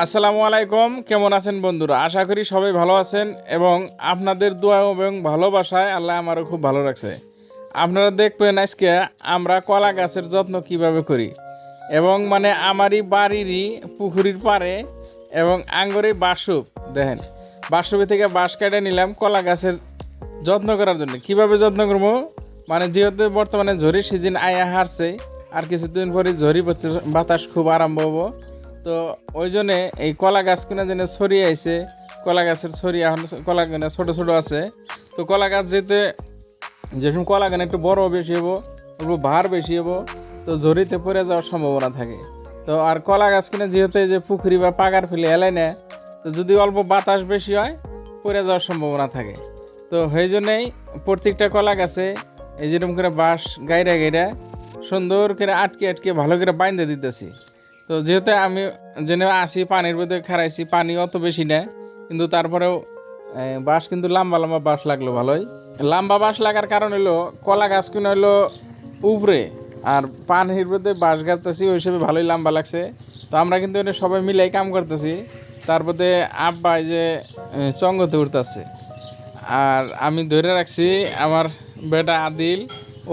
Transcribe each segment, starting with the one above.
আসসালামু আলাইকুম, কেমন আছেন বন্ধুরা? আশা করি সবাই ভালো আছেন এবং আপনাদের দোয়া এবং ভালোবাসায় আল্লাহ আমারও খুব ভালো রাখছে। আপনারা দেখবেন আজকে আমরা কলা গাছের যত্ন কীভাবে করি এবং মানে আমারই বাড়িরই পুকুরির পাড়ে এবং আঙ্গরেই বাসুপ, দেখেন, বাসুপি থেকে বাঁশ কেটে নিলাম কলা গাছের যত্ন করার জন্য। কীভাবে যত্ন করব? মানে যেহেতু বর্তমানে ঝড়ি সিজন আয়া হারছে, আর কিছুদিন পরে ঝড়ি বাতাস খুব আরম্ভ হব। তো ওই জন্যে এই কলা গাছ কিনা যেন ছড়িয়ে আইছে, কলা গাছের ছড়িয়ে এখন কলা কিনা ছোটো ছোটো আছে। তো কলা গাছ যেতে যেসব কলা গান একটু বড় বেশি হব একটু ভার বেশি হব তো ঝড়িতে পড়ে যাওয়ার সম্ভাবনা থাকে। তো আর কলা গাছ কিনা যেহেতু এই যে পুকুরি বা পাগার ফেলে এলাই না, তো যদি অল্প বাতাস বেশি হয়, পড়ে যাওয়ার সম্ভাবনা থাকে। তো সেই জন্যেই প্রত্যেকটা কলা গাছে এই যেরকম করে বাঁশ গাইরা গাইরা সুন্দর করে আটকে আটকে ভালো করে বাইন্দে দিতেছি। তো যেহেতু আমি জেনে আসি পানির মধ্যে খারাইছি পানি অত বেশি নেয় কিন্তু তারপরেও বাঁশ কিন্তু লম্বা লম্বা বাঁশ লাগল ভালোই। লম্বা বাঁশ লাগার কারণ হলো কলা গাছ কিনে হলো উপরে, আর পানির মধ্যে বাঁশ গাড়তেছি ওই হিসেবে ভালোই লম্বা লাগছে। তো আমরা কিন্তু এটা সবাই মিলেই কাম করতেছি তারপরে আব্বা যে চঙ্গতে উঠতেছে। আর আমি ধরে রাখছি, আমার বেটা আদিল,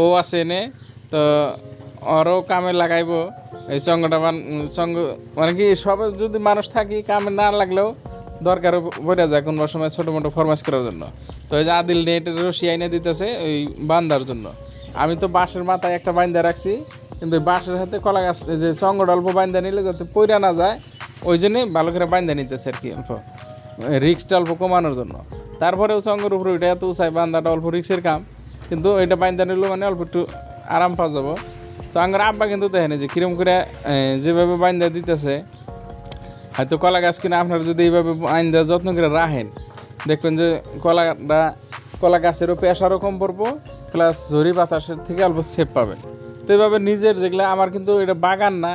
ও আছে এনে, তো ওরও কামে লাগাইবো। এই চঙ্গটা বান চঙ্গ মানে কি, সব যদি মানুষ থাকি, কামে না লাগলেও দরকার পড়ে যায় কোনো সময় ছোটো মোটো ফরমাস করার জন্য। তো এই যে আদিল নেটের রশি আইনে দিতেছে ওই বান্দার জন্য। আমি তো বাঁশের মাথায় একটা বাইন্দা রাখছি, কিন্তু বাঁশের হাতে কলা গাছ যে চঙ্গটা অল্প বাইন্দা নিলে যাতে পইরা না যায়, ওই জন্যই ভালো করে বাইন্দা নিতেছে আর কি অল্প রিক্সটা অল্প কমানোর জন্য। তারপরেও সঙ্গের উপরে ওইটা এত উঁচাই বান্দাটা অল্প রিক্সের কাম, কিন্তু এটা বাইন্দা নিলেও মানে অল্প একটু আরাম পাওয়া যাব। তো আমার আব্বা কিন্তু দেখেন যে কিরম করে যেভাবে বাইন্দা দিতেছে, হয়তো কলা গাছ কিনে আপনারা যদি এইভাবে আইন্দা যত্ন করে রাখেন, দেখবেন যে কলাটা, কলা গাছেরও পেশারও কম পড়ব, প্লাস ঝরি বাতাসের থেকে অল্প সেফ পাবেন। তো এইভাবে নিজের যেগুলো, আমার কিন্তু এটা বাগান না,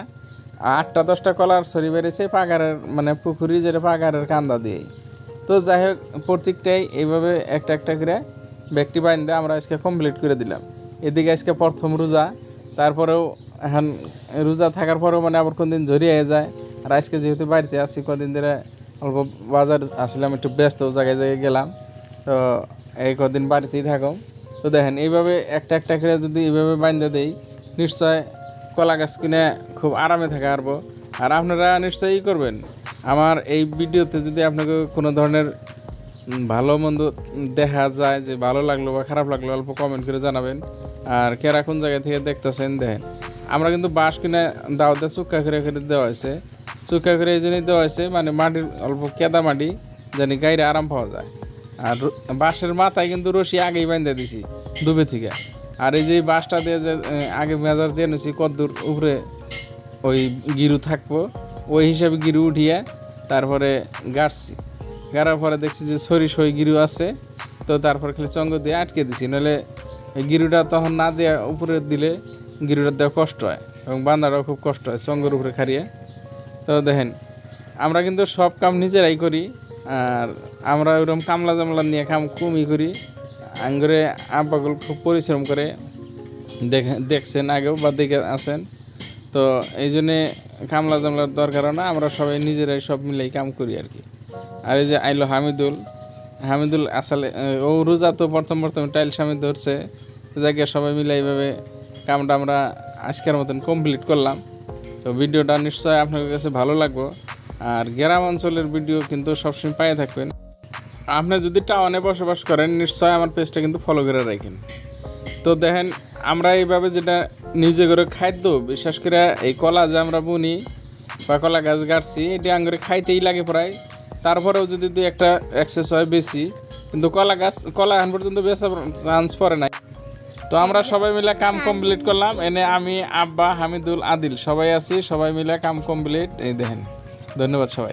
আটটা দশটা কলার ছড়ি বেড়েছে পাগারের মানে পুকুরি যেটা পাগারের কান্দা দিয়েই। তো যাই হোক, প্রত্যেকটাই এইভাবে একটা একটা করে ব্যক্তি বাইন্দে আমরা আজকে কমপ্লিট করে দিলাম। এদিকে আজকে প্রথম রোজা তারপরেও এখন রোজা থাকার পরেও মানে আবার কোনদিন জড়িয়ে যায়। আর আজকে যেহেতু বাড়িতে আছি, কদিন ধরে অল্প বাজার আসলাম, একটু ব্যস্ত জায়গায় জায়গায় গেলাম। তো এই কদিন বাড়িতেই থাকো। তো দেখেন, এইভাবে একটা একটা করে যদি এইভাবে বাইন্দে দেই, নিশ্চয় কলা গাছ কিনে খুব আরামে থাকা পারব। আর আপনারা নিশ্চয়ই করবেন। আমার এই ভিডিওতে যদি আপনাকে কোনো ধরনের ভালো মন্দ দেখা যায়, যে ভালো লাগল বা খারাপ লাগল, অল্প কমেন্ট করে জানাবেন। আর কেরা কোন জায়গা থেকে দেখতেছেন দেখেন। আমরা কিন্তু বাঁশ কিনে দাওতে চুক্কা করে করে দেওয়া হয়েছে। চুক্কা করে এই জন্যই দেওয়া হয়েছে মানে মাটির অল্প কেদা মাটি জানি গাইরে আরাম পাওয়া যায়। আর বাঁশের মাথায় কিন্তু রশি আগেই বাঁধে দিছি, দুবে থেকে। আর এই যে বাঁশটা দিয়ে যে আগে মেজার দিয়ে নিছি কদ্দুর উপরে ওই গিরু থাকব, ওই হিসাবে গিরু উঠিয়ে তারপরে গাড়ছি। গাড়ার পরে দেখছি যে সরি সই গিরু আছে, তো তারপর খালি চঙ্গ দিয়ে আটকে দিছি নাহলে গিরুটা তখন না দিয়ে উপরে দিলে গিরুটা দেওয়া কষ্ট হয় এবং বান্দাটাও খুব কষ্ট হয় চঙ্গের উপরে খারিয়ে তো দেখেন, আমরা কিন্তু সব কাম নিজেরাই করি আর আমরা ওরকম কামলা জামলা নিয়ে কাম কমই করি। আঙ্গুরে আব্বাগুলো খুব পরিশ্রম করে। দেখে, দেখছেন আগেও বা দেখে আছেন। তো এই জন্যে কামলা জামলার দরকারও না, আমরা সবাই নিজেরাই সব মিলেই কাম করি আর কি। আর এই যে আইলো হামিদুল হামিদুল আসলে ও রোজা তো প্রথম প্রথম টাইল স্বামী ধরছে। যাকে সবাই মিলে এইভাবে কামটা আমরা আজকের মতন কমপ্লিট করলাম। তো ভিডিওটা নিশ্চয়ই আপনাদের কাছে ভালো লাগবো। আর গ্রাম অঞ্চলের ভিডিও কিন্তু সবসময় পায়ে থাকবেন। আপনি যদি টাউনে বসবাস করেন নিশ্চয় আমার পেজটা কিন্তু ফলো করে রাখেন। তো দেখেন, আমরা এইভাবে যেটা নিজে করে খাদ্য, বিশেষ করে এই কলা যে আমরা বুনি বা কলা গাছ গাড়ছি, এটি আঙ্গুরে খাইতেই লাগে প্রায়। তারপরেও যদি দুই একটা অ্যাক্সেস হয় বেশি, কিন্তু কলা গাছ, কলা এখন পর্যন্ত বেচা চান্স পড়ে নাই। তো আমরা সবাই মিলে কাম কমপ্লিট করলাম। এনে আমি, আব্বা, হামিদুল, আদিল, সবাই আছি, সবাই মিলে কাম কমপ্লিট এই দেখেন, ধন্যবাদ সবাই